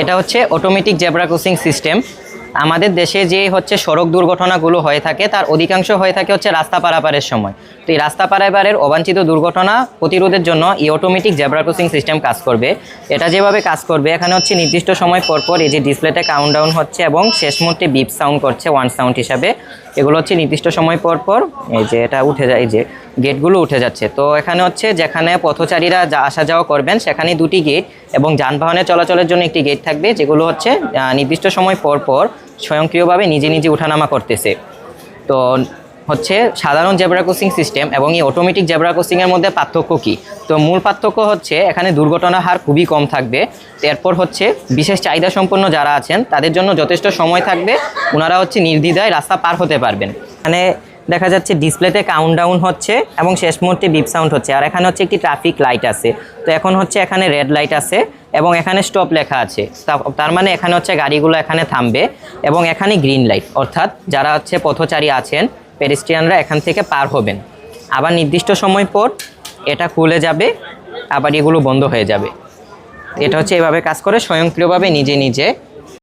এটা হচ্ছে automatic zebra crossing system আমাদের দেশে যে হচ্ছে সড়ক দুর্ঘটনাগুলো হয়ে থাকে, তার অধিকাংশ হয়ে থাকে হচ্ছে রাস্তা পারাপারের সময়। তো এই রাস্তা পারাপারের অবাঞ্ছিত দুর্ঘটনা প্রতিরোধের জন্য এই অটোমেটিক জেব্রা ক্রসিং সিস্টেম কাজ করবে। এটা যেভাবে কাজ করবে, এখানে হচ্ছে নির্দিষ্ট সময় পর পর এই যে ডিসপ্লেতে কাউন্ট ডাউন হচ্ছে এবং শেষ মুহূর্তে বিপ সাউন্ড করছে ওয়ান সাউন্ড হিসাবে। এগুলো হচ্ছে নির্দিষ্ট সময় পর পর এই যে এটা উঠে যায় যে গেটগুলো উঠে যাচ্ছে। তো এখানে হচ্ছে যেখানে পথচারীরা যা আসা যাওয়া করবেন সেখানে দুটি গেট এবং যানবাহনের চলাচলের জন্য একটি গেট থাকবে, যেগুলো হচ্ছে নির্দিষ্ট সময় পর পর স্বয়ংক্রিয়ভাবে নিজে নিজে উঠানামা করতেছে। তো হচ্ছে সাধারণ জেব্রা ক্রসিং সিস্টেম এবং এই অটোমেটিক জেব্রা ক্রসিংয়ের মধ্যে পার্থক্য কী? তো মূল পার্থক্য হচ্ছে এখানে দুর্ঘটনার হার খুবই কম থাকবে। এরপর হচ্ছে বিশেষ চাহিদা সম্পন্ন যারা আছেন, তাদের জন্য যথেষ্ট সময় থাকবে। ওনারা হচ্ছে নির্দ্বিধায় রাস্তা পার হতে পারবেন। এখানে দেখা যাচ্ছে ডিসপ্লেতে কাউন্ট ডাউন হচ্ছে এবং শেষ মুহূর্তে বিপ সাউন্ড হচ্ছে। আর এখানে হচ্ছে একটি ট্রাফিক লাইট আছে। তো এখন হচ্ছে এখানে রেড লাইট আছে এবং এখানে স্টপ লেখা আছে। তার মানে এখানে হচ্ছে গাড়িগুলো এখানে থামবে এবং এখানে গ্রিন লাইট অর্থাৎ যারা হচ্ছে পথচারী আছেন পেরিস্ট্রিয়ানরা এখান থেকে পার হবেন। আবার নির্দিষ্ট সময় পর এটা খুলে যাবে, আবার এগুলো বন্ধ হয়ে যাবে। এটা হচ্ছে এভাবে কাজ করে, স্বয়ংক্রিয়ভাবে নিজে নিজে